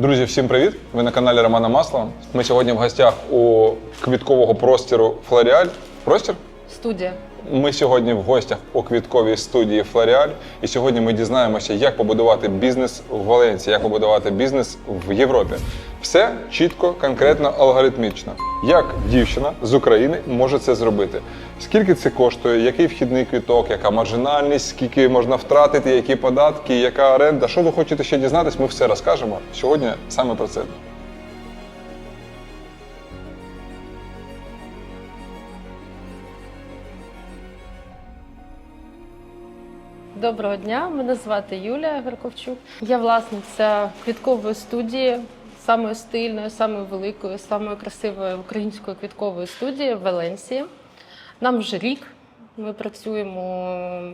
Друзі, всім привіт! Ви на каналі Романа Маслова. Ми сьогодні в гостях у квіткового простіру Флоріаль. Простір? Студія. Ми сьогодні в гостях у квітковій студії Флоріаль. І сьогодні ми дізнаємося, як побудувати бізнес в Валенції, як побудувати бізнес в Європі. Все чітко, конкретно, алгоритмічно. Як дівчина з України може це зробити? Скільки це коштує, який вхідний квіток, яка маржинальність, скільки можна втратити, які податки, яка оренда? Що ви хочете ще дізнатись? Ми все розкажемо сьогодні саме про це. Доброго дня, мене звати Юлія Гарковчук. Я власниця квіткової студії, самої стильної, самої великої, самої красивої української квіткової студії в Валенсії. Нам вже рік. Ми працюємо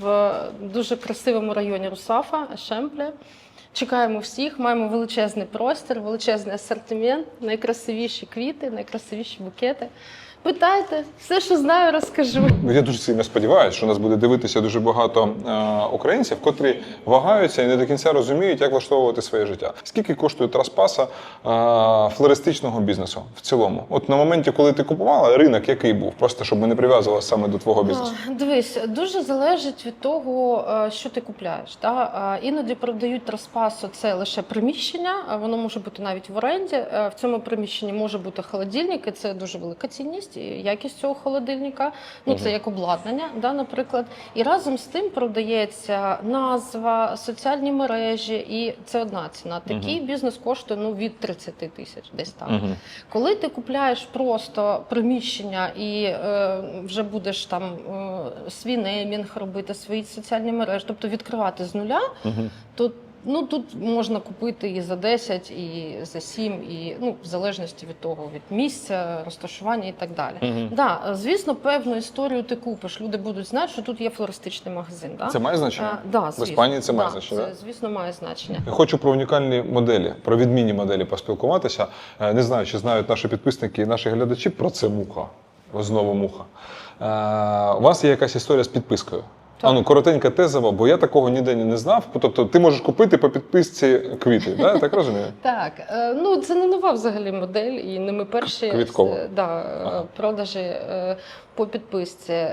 в дуже красивому районі Русафа, Шемпле. Чекаємо всіх, маємо величезний простір, величезний асортимент, найкрасивіші квіти, найкрасивіші букети. Питайте, все, що знаю, розкажу. Ну, Я дуже сильно сподіваюся, що нас буде дивитися дуже багато е, українців, котрі вагаються і не до кінця розуміють, як влаштовувати своє життя. Скільки коштує траспаса е, флористичного бізнесу в цілому? От на моменті, коли ти купувала, ринок який був? Просто щоб ми не прив'язувалися саме до твого бізнесу. А, Дивись, дуже залежить від того, е, що ти купляєш. Та? А, Іноді продають траспасу це лише приміщення, воно може бути навіть в оренді. Е, В цьому приміщенні може бути холодильник, і це дуже велика цінність і якість цього холодильника. Ну, це як обладнання, да, наприклад. І разом з тим продається назва, соціальні мережі, і це одна ціна. Такий бізнес коштує ну, від 30 тисяч, десь так. Мгм. Коли ти купляєш просто приміщення і е, вже будеш там е, свій неймінг робити, свої соціальні мережі, тобто відкривати з нуля, то ну тут можна купити і за 10, і за 7, і ну в залежності від того, від місця, розташування і так далі. Мгм. Да, звісно, певну історію ти купиш. Люди будуть знати, що тут є флористичний магазин. Да? Це має значення? А, да, звісно. Іспанії це має да, значення, Це, да? звісно, має значення. Я хочу про унікальні моделі, про відмінні моделі поспілкуватися. Е, Не знаю, чи знають наші підписники і наші глядачі про це муха. Знову муха. Е, У вас є якась історія з підпискою. А ну коротенька тезова, бо я такого ніде не знав. Тобто ти можеш купити по підписці квіти, да? так розумію? Так, е, ну це не нова взагалі модель, і не ми перші Квіткова. е, да, е, продажі по підписці.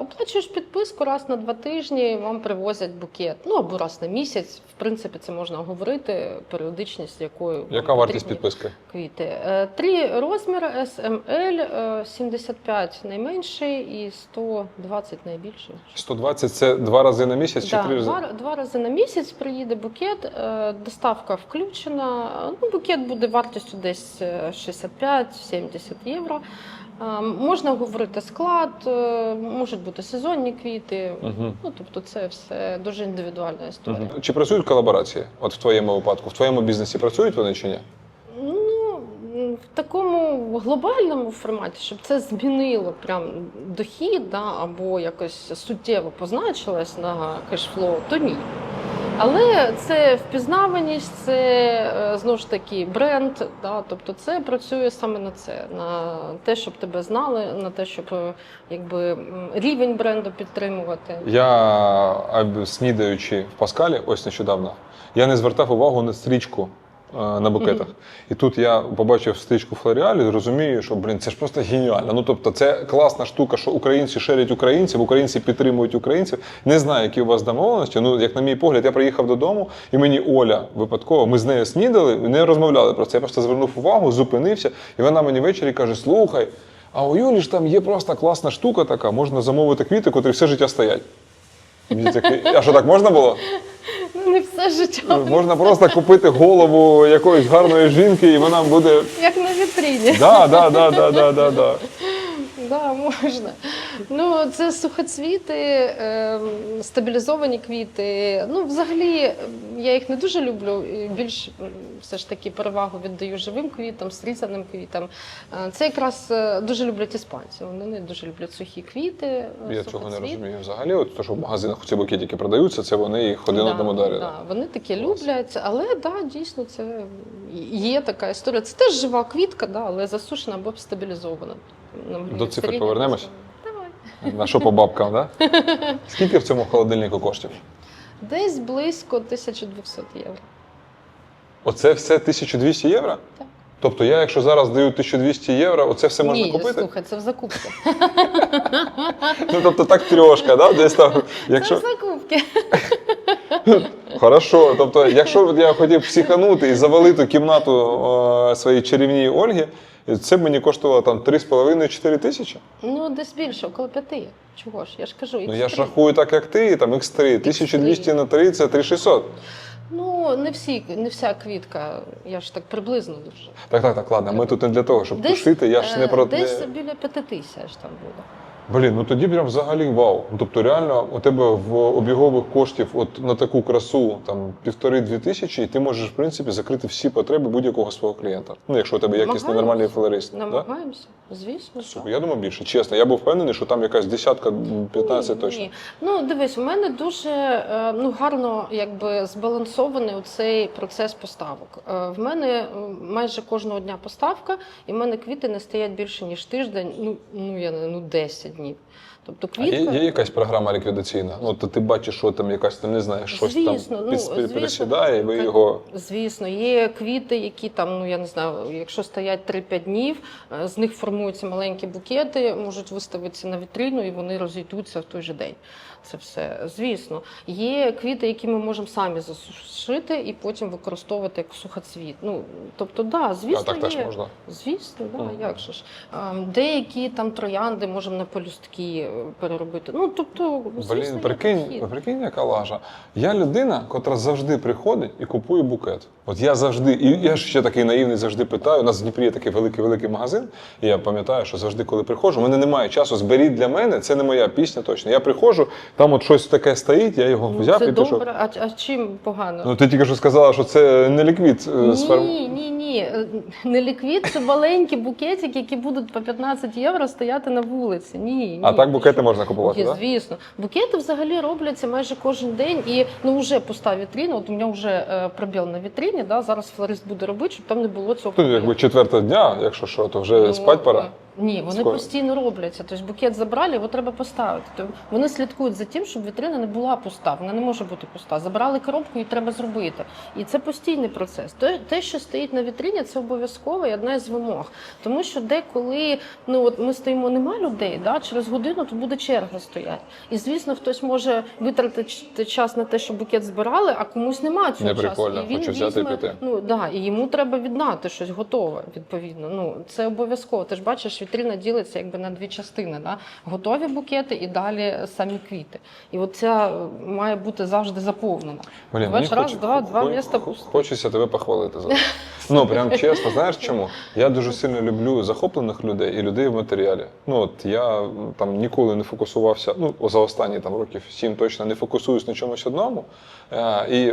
Оплачуєш підписку раз на два тижні, вам привозять букет. Ну або раз на місяць. В принципі, це можна говорити, періодичність якою Яка вартість підписки? квіти. Три розміри SML, е, 75 найменший і 120 найбільший. 120 це два рази на місяць чи Да, три рази? два, два рази на місяць приїде букет, е, доставка включена. Ну, букет буде вартістю десь е, 65-70 євро. Е, Можна говорити склад, е, можуть бути сезонні квіти. Мгм. Ну, тобто, це все дуже індивідуальна історія. Мгм. Чи працюють колаборації? От в твоєму випадку, в твоєму бізнесі працюють вони чи ні? В такому глобальному форматі, щоб це змінило прям дохід, да, або якось суттєво позначилось на кешфлоу, то ні. Але це впізнаваність, це е, знову ж таки бренд. Да, тобто це працює саме на це, на те, щоб тебе знали, на те, щоб е, якби рівень бренду підтримувати. Я снідаючи в Паскалі, ось нещодавно, я не звертав увагу на стрічку на букетах. І тут я побачив стрічку Флоріалі і розумію, що блін, це ж просто геніально. Ну тобто, це класна штука, що українці шерять українців, українці підтримують українців. Не знаю, які у вас домовленості. Ну, як на мій погляд, я приїхав додому, і мені Оля випадково, ми з нею снідали, не розмовляли про це. Я просто звернув увагу, зупинився, і вона мені ввечері каже: слухай. А у Юлі ж там є просто класна штука така, можна замовити квіти, котрі все життя стоять. Мені а що так можна було? Ну, не все життя, Можна просто купити голову якоїсь гарної жінки, і вона буде. як на вітріні. Да, да, да, да, да, да, да. Да, можна. Ну, це сухоцвіти, ем, стабілізовані квіти. Ну, взагалі, я їх не дуже люблю. Більш все ж таки перевагу віддаю живим квітам, срізаним квітам. Е, Це якраз е, дуже люблять іспанці. Вони не дуже люблять сухі квіти. е, Я цього не розумію взагалі. От то, що в магазинах ці букетики продаються, це вони їх один Да, одному дарять. да, вони таке люблять, але да, дійсно це є така історія. Це теж жива квітка, да, але засушена або стабілізована. Нам До цифр середня повернемось? Давай. На що по бабкам, да? Скільки в цьому холодильнику коштів? Десь близько 1200 євро. Оце все 1200 євро? Так. Тобто я, якщо зараз даю 1200 євро, оце все можна Ні, купити? слухай, це в закупки. Ну тобто так трьошка, да? Десь там. Це в закупки. Хорошо. Тобто, якщо б я хотів психанути і завалити кімнату е, своїй чарівній Ольги, це б мені коштувало там 3,5-4 тисячі. Ну, десь більше, около п'яти. Чого ж? Я ж кажу, Ну я ж рахую так, як ти, там X3, 1200 на 3 це 3600. Ну, не всі, не вся квітка, я ж так приблизно дуже. Так, так, так, ладно. Ми тут не для того, щоб тушити. Я ж не е, про Десь біля п'яти тисяч там буде. Блін, ну тоді прям взагалі вау. Ну, Тобто, реально, у тебе в обігових коштів от на таку красу там півтори-дві тисячі, і ти можеш в принципі закрити всі потреби будь-якого свого клієнта. Ну, якщо у тебе якісний нормальний флорист. Да? Намагаємося, звісно. Супер. Я думаю, більше. Чесно, я був впевнений, що там якась десятка, 15 Ні, точно. ні. Ну, дивись, у мене дуже е, ну, гарно якби, збалансований цей процес поставок. Е, В мене майже кожного дня поставка, і в мене квіти не стоять більше, ніж тиждень, ну, ну, я не ну, 10 днів. Тобто А є, є якась програма ліквідаційна? Ну, то ти бачиш, що там якась там не знаю, щось Звісно, там ну, звісно. пересідає, і ви Так. його. Звісно, є квіти, які там, ну я не знаю, якщо стоять 3-5 днів, е, з них формуються маленькі букети, можуть виставитися на вітрину і вони розійдуться в той же день. Це все. Звісно, є квіти, які ми можемо самі засушити і потім використовувати як сухоцвіт. Ну тобто, да, звісно, а так теж є. можна. Звісно, да, Мгм. як же ж. Деякі там троянди можемо на полюстки переробити. Ну тобто, звісно, Блін, є прикинь, підхід. прикинь, яка лажа. Я людина, котра завжди приходить і купує букет. От я завжди, і я ж ще такий наївний завжди питаю. У нас в Дніпрі є такий великий великий магазин. І я пам'ятаю, що завжди, коли приходжу, у мене немає часу. Зберіть для мене, це не моя пісня точно. Я приходжу, там от щось таке стоїть, я його Ну, взяв це і пішов. добре, а, а чим погано? Ну ти тільки що сказала, що це не ліквід е, з. Ні, ні, ні. Е, Не ліквід, це маленькі букетики, які будуть по 15 євро стояти на вулиці. Ні, ні. А так ти букети можна купувати, Є, так? звісно. Букети взагалі робляться майже кожен день. І ну вже пуста вітріна. От у мене вже е, пробіл на вітріні. Да? Зараз флорист буде робити, щоб там не було цього. Тут пробілу. якби четверта дня, якщо що, то вже Ну, спать пора. е, Ні, вони Скоро. постійно робляться. Тобто букет забрали, його треба поставити. Тобто вони слідкують за тим, щоб вітрина не була пуста. Вона не може бути пуста. Забрали коробку, її треба зробити. І це постійний процес. Те, що стоїть на вітрині, це обов'язково і одна із вимог. Тому що деколи ну от ми стоїмо, нема людей, да, через годину тут буде черга стояти. І звісно, хтось може витратити час на те, що букет збирали, а комусь немає цього Не часу. І він хочу взяти і піти. Ну да, і йому треба віддати щось готове, відповідно. Ну це обов'язково. Ти ж бачиш, вітрина ділиться якби на дві частини: да? готові букети і далі самі квіти. І от ця е, має бути завжди заповнена. Блін, мені раз, хоч- два, два хо- міста хо- Хочеться тебе похвалити за це. Ну прям чесно, знаєш чому? Я дуже сильно люблю захоплених людей і людей в матеріалі. Ну от я там ніколи не фокусувався. Ну за останні там років сім точно не фокусуюсь на чомусь одному. Е, і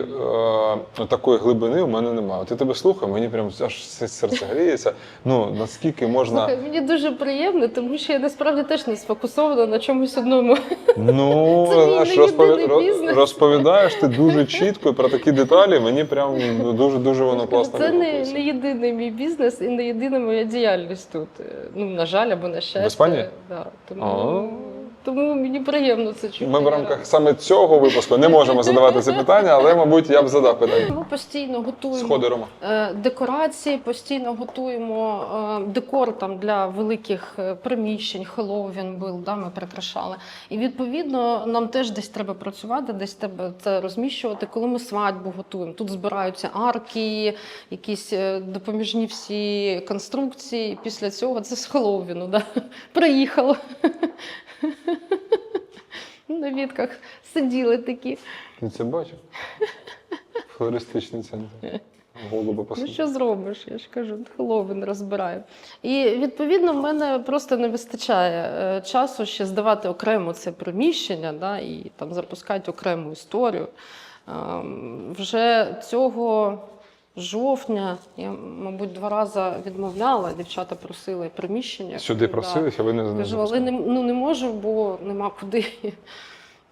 е, такої глибини у мене немає. От я тебе слухаю, мені прям аж серце гріється. Ну наскільки можна. Слухай, мені дуже приємно, тому що я насправді теж не сфокусована на чомусь одному. Ну, Це мій розпові- розповідаєш ти дуже чітко і про такі деталі. Мені прям дуже дуже воно класно. Це не, не єдиний мій бізнес і не єдина моя діяльність тут. Ну, на жаль, або на щастя. Іспанії? Да. Тому, тому мені приємно це чути. Ми в рамках саме цього випуску не можемо задавати це питання, але, мабуть, я б задав питання. Ми постійно готуємо Сходи, Рома. е, декорації, постійно готуємо е, декор там для великих е, приміщень, Хеллоуін був, да, ми прикрашали. І відповідно нам теж десь треба працювати, десь треба це розміщувати. Коли ми свадьбу готуємо, тут збираються арки, якісь допоміжні всі конструкції. Після цього це з Хеллоуіну, да. приїхало. На вітках сиділи такі. Ти це бачив? Флористичний центр. Голуби Ну що зробиш? Я ж кажу, Хеллоуін розбираю. І відповідно в мене просто не вистачає е, часу ще здавати окремо це приміщення, да, і там запускати окрему історію. Ем, Вже цього жовтня я, мабуть, два рази відмовляла. Дівчата просили приміщення. Сюди просилися, ви не, не Кажу, але не, ну, не можу, бо нема куди.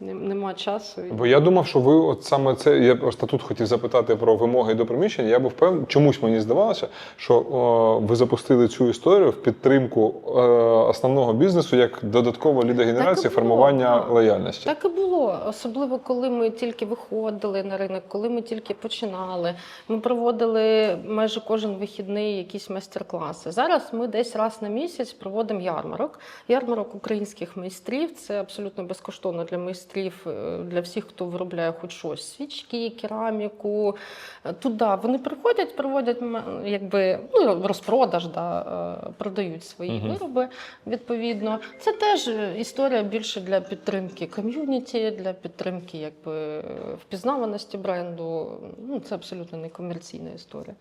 Не- нема часу. Бо я думав, що ви от саме це. Я просто тут хотів запитати про вимоги до приміщення. Я був впевнений, чомусь мені здавалося, що о, ви запустили цю історію в підтримку е, основного бізнесу як додаткова лідогенерація, формування лояльності. Так і було, особливо коли ми тільки виходили на ринок, коли ми тільки починали. Ми проводили майже кожен вихідний якісь майстер-класи. Зараз ми десь раз на місяць проводимо ярмарок. Ярмарок українських майстрів це абсолютно безкоштовно для майстрів, е, для всіх, хто виробляє хоч щось. Свічки, кераміку. Е, Туди вони приходять, проводять якби ну, розпродаж, да, е, продають свої Мгм. вироби відповідно. Це теж історія більше для підтримки ком'юніті, для підтримки якби впізнаваності бренду. Ну, це абсолютно не комерційна історія.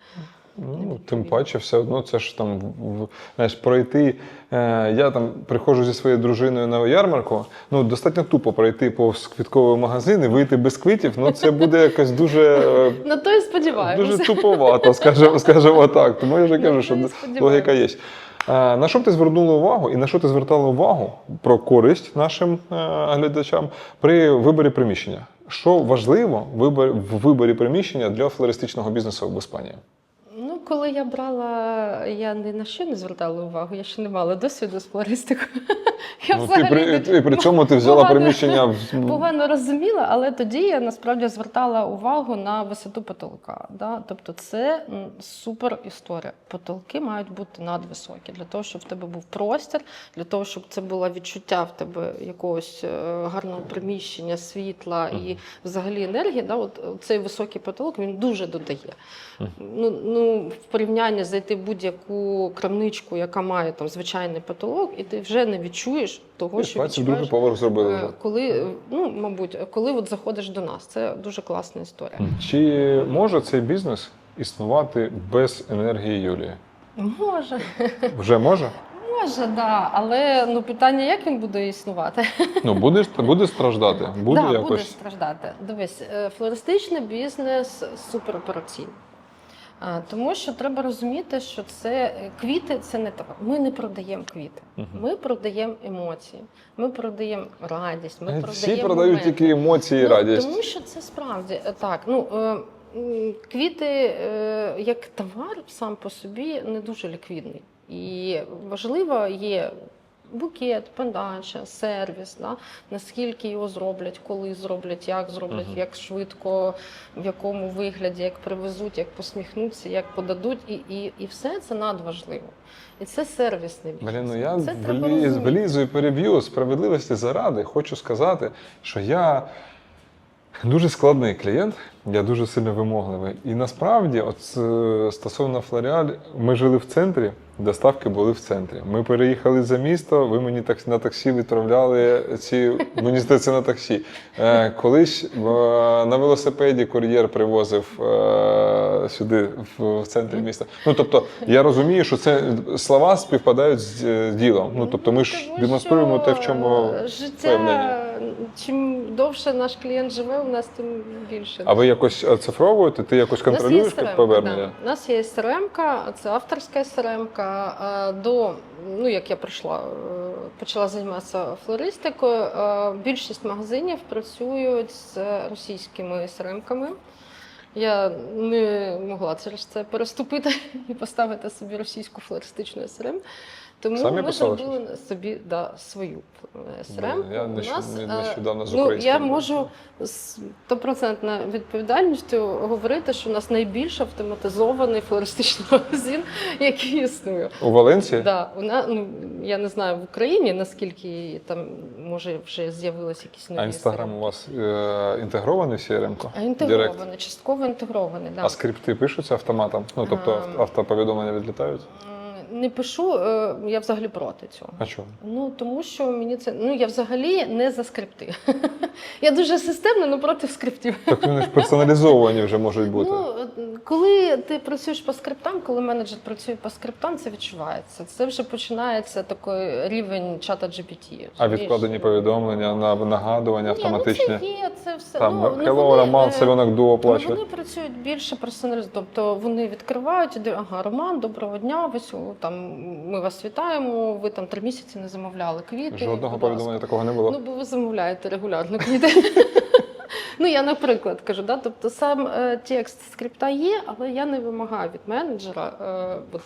Ну, тим паче, все одно це ж там в- знаєш, пройти. Е, я там приходжу зі своєю дружиною на ярмарку. Ну, достатньо тупо пройти повз квітковий магазин і вийти без квітів. Ну, це буде якось дуже. е, На то і сподіваємося. Дуже туповато, скажімо, скажімо так. Тому я вже кажу, що логіка є. Е, На що б ти звернула увагу і на що ти звертала увагу про користь нашим е, глядачам при виборі приміщення? Що важливо в виборі приміщення для флористичного бізнесу в Іспанії? Коли я брала, я ні на що не звертала увагу, я ще не мала досвіду з флористикою. Я Ну, ти при, і при цьому ти взяла погано- приміщення в Погано розуміла, але тоді я насправді звертала увагу на висоту потолка. Да? Тобто це супер історія. Потолки мають бути надвисокі для того, щоб в тебе був простір, для того, щоб це було відчуття в тебе якогось е, гарного приміщення, світла і взагалі енергії. Да? От цей високий потолок він дуже додає. Ну, ну, в порівнянні зайти в будь-яку крамничку, яка має там звичайний потолок, і ти вже не відчуєш того, І що 22 відчуваєш. поверх зробили Е, вже. Коли, ну, мабуть, коли от заходиш до нас, це дуже класна історія. Чи може цей бізнес існувати без енергії Юлії? Може, Вже може? може, да. Але ну питання, як він буде існувати? Ну буде буде страждати. Буде да, якось. буде страждати. Дивись, е, флористичний бізнес суперопераційний. Тому що треба розуміти, що це е, квіти це не товар. Ми не продаємо квіти. Ми продаємо емоції, ми продаємо радість. Ми Е, продаємо Всі продають моменти. тільки емоції і Ну, радість. Тому що це справді е, так. Ну, квіти як товар сам по собі не дуже ліквідний. І важливо є букет, подача, сервіс, да? наскільки його зроблять, коли зроблять, як зроблять, Мгм. як швидко, в якому вигляді, як привезуть, як посміхнуться, як подадуть, і, і, і все це надважливо. І це сервісний бізнес. Блін, ну я це вліз, влізу і переб'ю справедливості заради. Хочу сказати, що я дуже складний клієнт, я дуже сильно вимогливий. І насправді, от е, стосовно Флоріаль, ми жили в центрі, доставки були в центрі. Ми переїхали за місто, ви мені так на таксі відправляли ці, мені здається, на таксі. Е, колись е, на велосипеді кур'єр привозив сюди, в, центрі міста. Ну тобто, я розумію, що це слова співпадають з ділом. Ну тобто, ми ж демонструємо те, в чому впевнені. Чим довше наш клієнт живе, у нас тим більше. А ви якось оцифровуєте? Ти якось контролюєш CRM-ка, повернення? Да. У нас є СРМ-ка, це авторська СРМ-ка. Е, До ну як я прийшла, е, почала займатися флористикою. е, Більшість магазинів працюють з російськими SRM-ками. Я не могла через це переступити і поставити собі російську флористичну СРМ. Тому Самі ми писали зробили собі да, свою СРМ. Блін, Я нещ- нас, е, нещодавно з Ну, я можу з стопроцентною відповідальністю говорити, що у нас найбільш автоматизований флористичний магазин, який існує. У Валенції? Да, у нас, ну, я не знаю в Україні, наскільки там може вже з'явилися якісь нові А інстаграм у вас е, інтегрований в CRM-ку? А інтегрований, частково інтегрований. Да. А скрипти пишуться автоматом? Ну тобто Ем. автоповідомлення відлітають? Не пишу, е, я взагалі проти цього. А чому? Ну тому що мені це ну я взагалі не за скрипти. я дуже системна, але проти скриптів. Так вони ж персоналізовані вже можуть бути. Ну, коли ти працюєш по скриптам, коли менеджер працює по скриптам, це відчувається. Це вже починається такий рівень чата GPT. а відкладені повідомлення, на нагадування Ні, ну автоматичні. це є, це все Там ну, Hello, вони, Роман, е, Селенок Дуо Ну, вони працюють більше персоналізм, тобто вони відкривають ага, Роман, доброго дня. Сьо- там ми вас вітаємо. Ви там три місяці не замовляли квіти. Жодного повідомлення такого не було. Ну, бо ви замовляєте регулярно квіти. Ну, я, наприклад, кажу, да? тобто сам е, текст скрипта є, але я не вимагаю від менеджера е,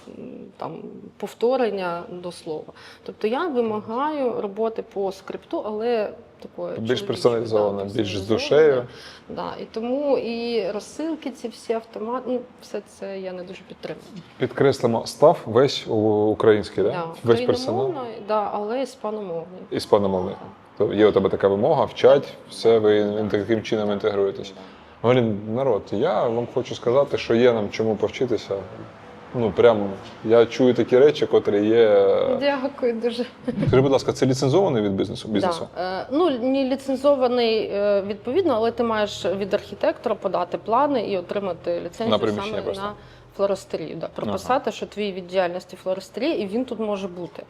там, повторення до слова. Тобто я вимагаю роботи по скрипту, але такої Більш персоналізовано, да, більш з душею. Да. І тому і розсилки, ці всі автомати, ну, все це я не дуже підтримую. Підкреслимо, став весь український, да? Да, весь персонал да, але іспаномовний. іспаномовний. То є у тебе така вимога, вчать, все, ви таким чином інтегруєтесь. Блін, народ, я вам хочу сказати, що є нам чому повчитися. Ну, прям я чую такі речі, котрі є. Дякую дуже. Скажи, будь ласка, це ліцензований від бізнесу? бізнесу? Да. Е, Ну, не ліцензований е, відповідно, але ти маєш від архітектора подати плани і отримати ліцензію На приміщення саме просто. на флористерію. Да. Прописати, що твій від діяльності флористерії, і він тут може бути.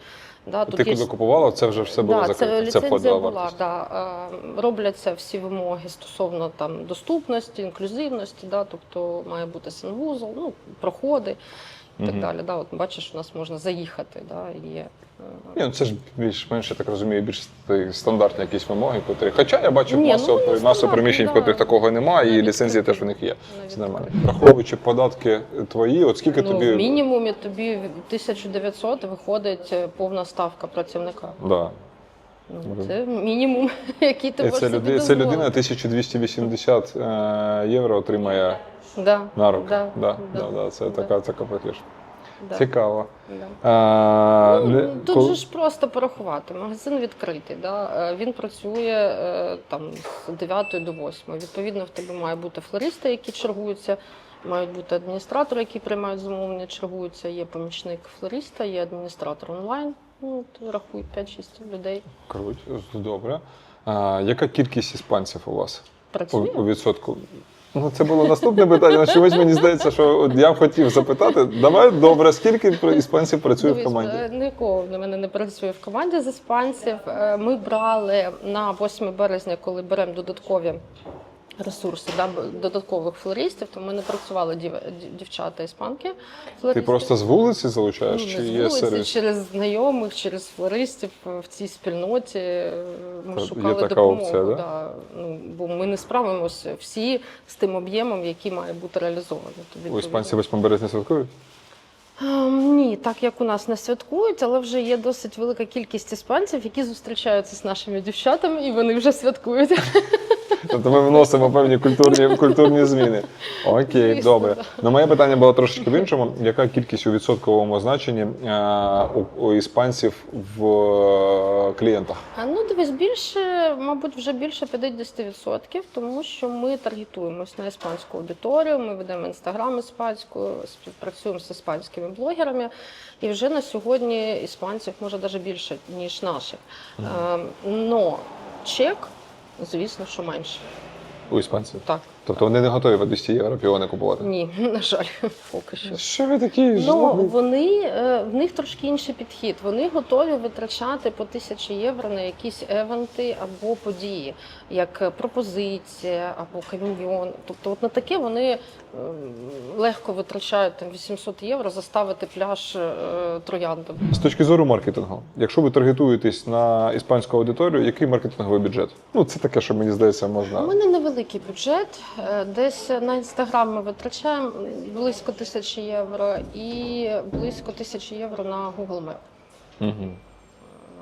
Да, Ти коли купувала, це вже все було да, закрите? це Це ліцензія була. вартість. Да. Е, Робляться всі вимоги стосовно там доступності, інклюзивності, да, тобто має бути санвузол, ну, проходи і так далі. Да. От бачиш, у нас можна заїхати. Да, є. е, Ні, ну це ж більш-менш, я так розумію, більш ста- стандартні якісь вимоги, котрі. Хоча я бачу Ні, масу, ну, масу приміщень, приміщень, в котрих такого немає, і ліцензії теж у них є. Навіть Це нормально. Враховуючи податки твої, от скільки ну, тобі. в мінімумі тобі 1900 виходить повна ставка працівника. Да. Ну, це мінімум, який ти можеш це, собі люди, це людина 1280 е, євро отримає да, на руки. Да, Да, да, да, да, це да, така, така платіж. да, Цікаво. да. А, Ну, не- тут коли- же ж просто порахувати. Магазин відкритий. Да? е, Він працює е, там з 9 до 8. Відповідно, в тебе має бути флористи, які чергуються, мають бути адміністратори, які приймають замовлення, чергуються. Є помічник флориста, є адміністратор онлайн. Ну, то рахуй 5-6 людей. Круть, добре. А, яка кількість іспанців у вас у, Працює. у відсотку? Ну, це було наступне питання. але Чомусь мені здається, що от я хотів запитати. Давай добре, скільки про- іспанців працює в Дивись, команді? е, Нікого в мене не працює в команді з іспанців. Е, Ми брали на 8 березня, коли беремо додаткові ресурси, да, додаткових флористів, то ми не працювали дів- дів- дівчата іспанки. Ти просто з вулиці Ну, залучаєш, не чи з є вулиці, сервіс? через знайомих, через флористів в цій спільноті. е, Ми Та є шукали така допомогу. опція, да? да. Ну, бо ми не справимося всі з тим об'ємом, який має бути реалізований. У іспанці 8 березня святкують? Ем, Ні, так як у нас не святкують, але вже є досить велика кількість іспанців, які зустрічаються з нашими дівчатами, і вони вже святкують. Тобто ми вносимо певні культурні, культурні зміни. Окей, Звісно, добре. Ну, моє питання було трошечки в іншому. Яка кількість у відсотковому значенні е, у, у іспанців в е, клієнтах? А, Ну, дивись, більше, мабуть, вже більше 50%, тому що ми таргетуємось на іспанську аудиторію, ми ведемо інстаграм іспанською, співпрацюємо з іспанськими блогерами. І вже на сьогодні іспанців може навіть більше, ніж наших. Ем, Но чек, звісно, що менше. У іспанців? Так, Тобто вони не готові по 200 євро купувати? ні, на жаль, поки що. Що ви такі? Ну вони е, в них трошки інший підхід. Вони готові витрачати по тисячі євро на якісь евенти або події, як пропозиція або каміньйон. Тобто, от на таке вони е, легко витрачають там 800 євро заставити пляж е, трояндом. З точки зору маркетингу, якщо ви таргетуєтесь на іспанську аудиторію, який маркетинговий бюджет? Ну, це таке, що мені здається, У можна. мене невеликий бюджет. Десь на інстаграм ми витрачаємо близько тисячі євро і близько тисячі євро на Google Map. Угу.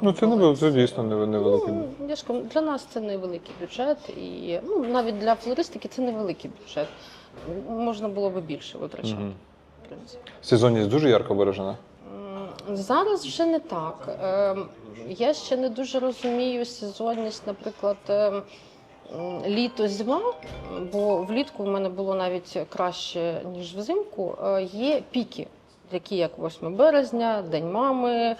Ну, це не це дійсно не- невеликий. Ну, я ж кажу, для нас це невеликий бюджет, і ну, навіть для флористики це невеликий бюджет. Можна було би більше витрачати. В принципі. Сезонність дуже ярко виражена. Зараз вже не так. Ем, Я ще не дуже розумію сезонність, наприклад, ем, літо, зима, бо влітку в мене було навіть краще, ніж взимку. Е, Є піки, такі як 8 березня, День мами. е,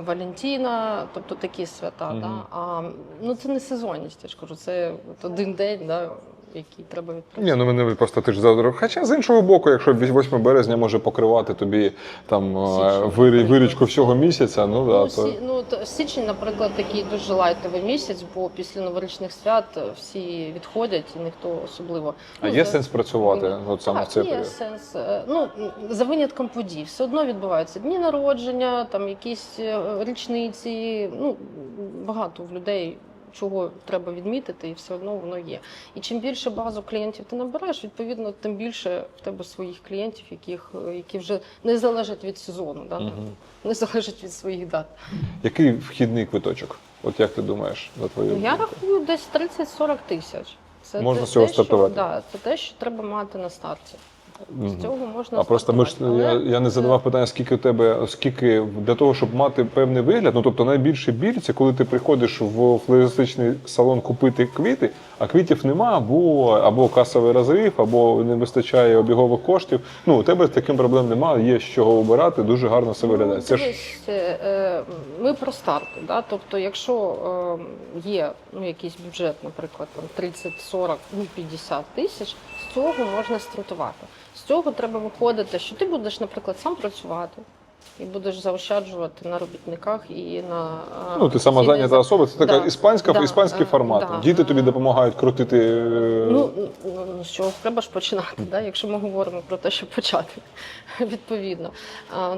Валентіна, тобто такі свята. Мгм. Да? А ну це не сезонність, я ж кажу, це от один день, да? Який треба відпрацювати. Ні, ну мене просто ти ж завтра. Хоча з іншого боку, якщо 8 березня може покривати тобі там е, наприклад. вирічку всього місяця, ну да, Ну, то сі, ну то січень, наприклад, такий дуже лайтовий місяць, бо після новорічних свят всі відходять і ніхто особливо. а ну, є за- сенс працювати от саме в так, цей є період? сенс. Е, Ну за винятком подій, все одно відбуваються дні народження, там якісь е, річниці. Ну багато в людей. Чого треба відмітити, і все одно воно є. І чим більше базу клієнтів ти набираєш, відповідно, тим більше в тебе своїх клієнтів, яких які вже не залежать від сезону, да? Мгм. не залежать від своїх дат. Який вхідний квиточок? От як ти думаєш на твою? Ну, я думку? рахую десь 30-40 тисяч. Це Можна те- з цього те, що- стартувати? Да, це те, що треба мати на старті. З цього можна А просто ми ж але... я, я не задавав питання, скільки у тебе, скільки для того, щоб мати певний вигляд. Ну тобто найбільший біль це коли ти приходиш в флористичний салон купити квіти, а квітів нема, або або касовий розрив, або не вистачає обігових коштів. Ну у тебе таким проблем немає, є з чого обирати, дуже гарно все виглядає. Ну, Це ж е, ми про старти. Да? Тобто, якщо е, є ну, якийсь бюджет, наприклад, там 30, 40, ну 50 тисяч, з цього можна стартувати. З цього треба виходити, що ти будеш, наприклад, сам працювати. І будеш заощаджувати на робітниках і на е, ну ти самозайнята цілі- особа. Це така Да, іспанська да, іспанський формат. да, Діти тобі допомагають крутити. е, Ну, ну, з чого треба ж починати, да? якщо ми говоримо про те, що почати відповідно.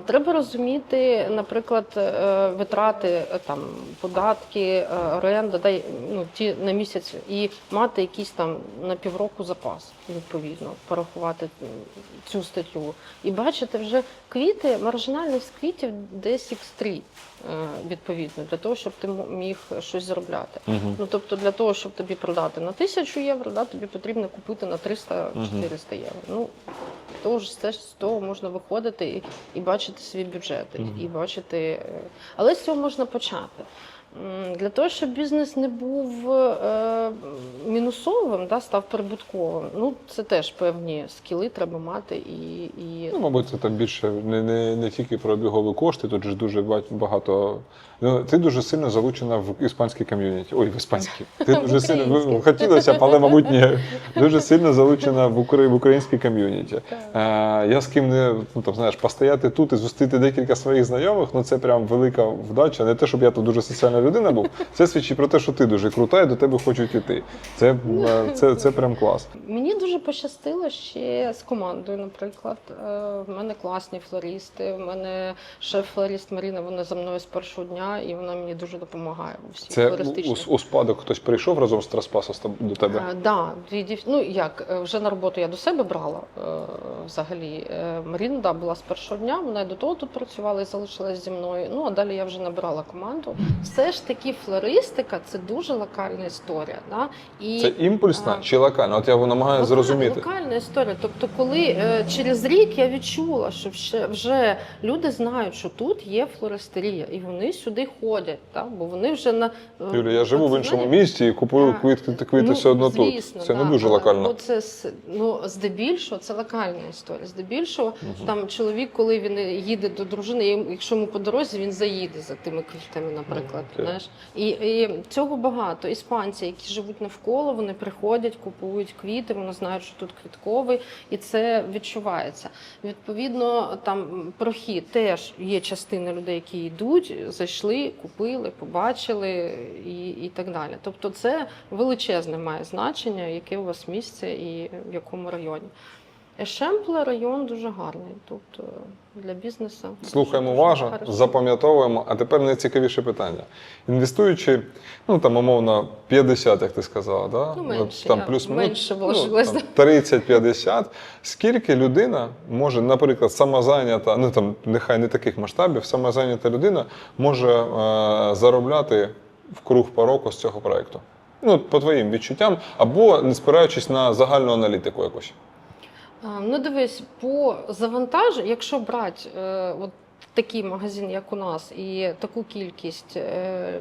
Треба розуміти, наприклад, е, витрати там податки, оренда, да, ну, ті на місяць, і мати якийсь там на півроку запас, відповідно, порахувати цю статтю. І бачити вже квіти, маржинальність квітів десь X3, е, відповідно, для того, щоб ти міг щось заробляти. Мгм. Ну тобто для того, щоб тобі продати на 1000 євро, да, тобі потрібно купити на 300-400 євро. Ну тож з теж з того можна виходити і, і бачити свій бюджет, і- і бачити. е, Але з цього можна почати. Для того, щоб бізнес не був е, мінусовим, да, став прибутковим. Ну це теж певні скіли треба мати і. і... Ну, мабуть, це там більше не, не, не тільки про обігові кошти, тут ж дуже багато. Ну, ти дуже сильно залучена в іспанській ком'юніті. Ой, в іспанській. Ти дуже сильно ну, хотілося б, але, мабуть, ні. Дуже сильно залучена в, в українській ком'юніті. Е, я з ким не ну, там, знаєш, постояти тут і зустріти декілька своїх знайомих, ну це прям велика вдача. Не те, щоб я тут дуже соціальна людина був. Це свідчить про те, що ти дуже крута і до тебе хочуть іти. Це, е, це, це прям клас. Мені дуже пощастило ще з командою, наприклад. Е, В мене класні флористи, в мене шеф-флорист Маріна, вона за мною з першого дня, і вона мені дуже допомагає у всіх Це у, флористичних. у, у спадок хтось прийшов разом з тоб- до тебе. Е, Да, дві дів... ну як е, вже на роботу я до себе брала взагалі. Маріна да, була з першого дня, вона і до того тут працювала і залишилась зі мною. Ну а далі я вже набирала команду. Все ж таки, флористика це дуже локальна історія. Да? І Це імпульсна а, чи локальна? От я намагаюся Локальна- зрозуміти. Локальна історія. Тобто, коли е, через рік я відчула, що вже, вже люди знають, що тут є флористерія, і вони сюди ходять, так? бо вони вже на е, Юлія, я живу в іншому місті і купую Так. квіти, квіти все одно тут. Це не дуже але, локально. Ну, це с- ну, здебільшого це локальна історія. Здебільшого там чоловік, коли він їде до дружини, якщо йому по дорозі він заїде за тими квітами, наприклад. Окей. Знаєш, і, і цього багато. Іспанці, які живуть навколо, вони приходять, купують квіти, вони знають, що тут квітковий, і це відчувається. Відповідно, там прохід теж є частина людей, які йдуть, зайшли, купили, побачили і, і так далі. Тобто, це величезне має значення, яке у вас місце і в якому районі. Ешемпле район дуже гарний е, для бізнесу. Слухаємо уважно, запам'ятовуємо. А тепер найцікавіше питання. Інвестуючи, ну там умовно 50, як ти сказала, да? Ну, менше, там плюс менше ну, там 30-50. Скільки людина може, наприклад, самозайнята, ну там нехай не таких масштабів, самозайнята людина може е, заробляти в круг по року з цього проекту? Ну, по твоїм відчуттям, або не спираючись на загальну аналітику якусь. Ну, дивись, по завантажу, якщо брати е, от такий магазин, як у нас, і таку кількість е,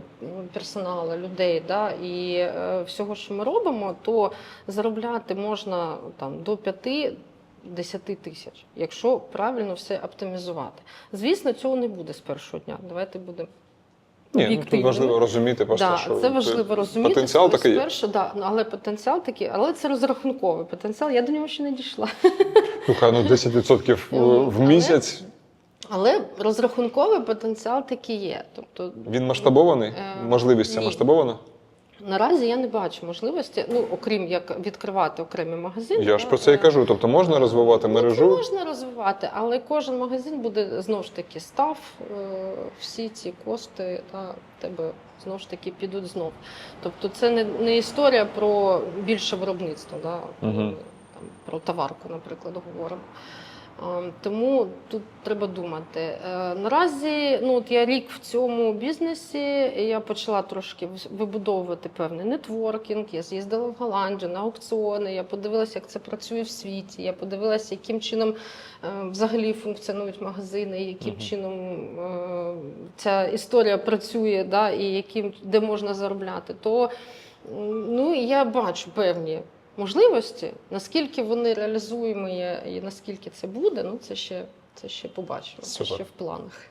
персоналу, людей, да, і е, всього, що ми робимо, то заробляти можна там до 5 10 тисяч, якщо правильно все оптимізувати. Звісно, цього не буде з першого дня. Давайте будемо Ні, ну, тут важливо розуміти просто, Да, що це важливо розуміти. потенціал такий є. Спершу, да, ну, але потенціал такий, але це розрахунковий потенціал. Я до нього ще не дійшла. Слухай, ну 10% в- Ну, в місяць. Але розрахунковий потенціал такий є. Тобто Він масштабований? Е, Можливість ця масштабована? Наразі я не бачу можливості, ну окрім як відкривати окремі магазини. Я ж про це і е, кажу. Тобто можна розвивати Ну, мережу. можна розвивати, але кожен магазин буде знову ж таки став. е, Всі ці кошти та тебе знову ж таки підуть знов. Тобто, це не, не історія про більше виробництво, да, ми там про товарку, наприклад, говоримо. А, Тому тут треба думати. Е, Наразі, ну от я рік в цьому бізнесі, і я почала трошки вибудовувати певний нетворкінг. Я з'їздила в Голландію на аукціони. Я подивилася, як це працює в світі. Я подивилася, яким чином е, взагалі функціонують магазини, яким чином е, ця історія працює, да, і яким де можна заробляти. То ну я бачу певні можливості, наскільки вони реалізуємі і наскільки це буде, ну це ще, це ще побачимо. Це ще в планах.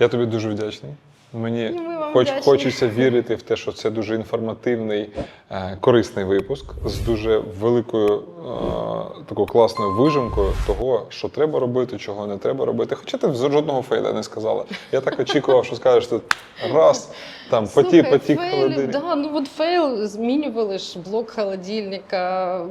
Я тобі дуже вдячний. Мені вам хоч вдячні. хочеться вірити в те, що це дуже інформативний, е, корисний випуск з дуже великою такою класною вижимкою того, що треба робити, чого не треба робити. Хоча ти жодного фейла не сказала. Я так очікував, що скажеш тут раз, там потік, потік холодильник. Да, ну от фейл змінювали ж блок холодильника.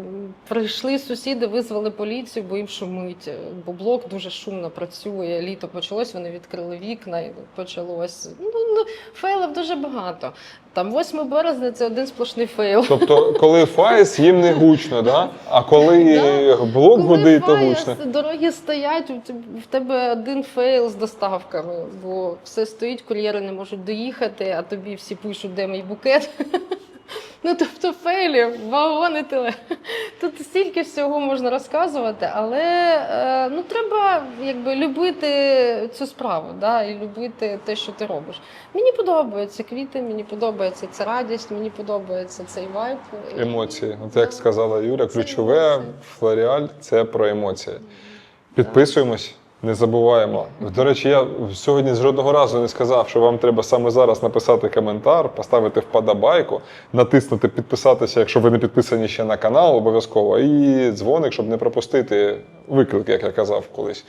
Прийшли сусіди, визвали поліцію, бо їм шумить. Бо блок дуже шумно працює. Літо почалось, вони відкрили вікна і почалось. Ну, ну фейлів дуже багато. Там 8 березня це один сплошний фейл. Тобто, коли фаєс, їм не гучно, да? а коли Да. блок Коли гудить, то гучно. Дороги стоять, в тебе один фейл з доставками, бо все стоїть, кур'єри не можуть доїхати, а тобі всі пишуть, де мій букет. Ну, тобто фейлів, вагони теле. Тут стільки всього можна розказувати, але е, ну, треба якби, любити цю справу да, і любити те, що ти робиш. Мені подобаються квіти, мені подобається ця радість, мені подобається цей вайб. Емоції. От як сказала Юля, ключове. Флоріаль це про емоції. Підписуємось, не забуваємо. До речі, я сьогодні жодного разу не сказав, що вам треба саме зараз написати коментар, поставити вподобайку, натиснути підписатися, якщо ви не підписані ще на канал, обов'язково, і дзвоник, щоб не пропустити виклик, як я казав колись.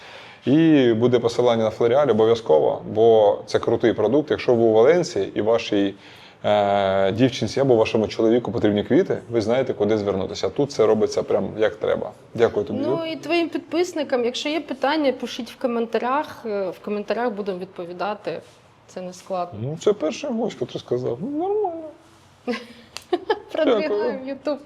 І буде посилання на Флоріаль обов'язково, бо це крутий продукт. Якщо ви у Валенції і вашій дівчинці або вашому чоловіку потрібні квіти, ви знаєте, куди звернутися. Тут це робиться прям як треба. Дякую тобі. Ну і твоїм підписникам, якщо є питання, пишіть в коментарях. Е, В коментарях будемо відповідати. Це не складно. Ну, це перший гость, який сказав. Ну, нормально. Продвігаємо YouTube.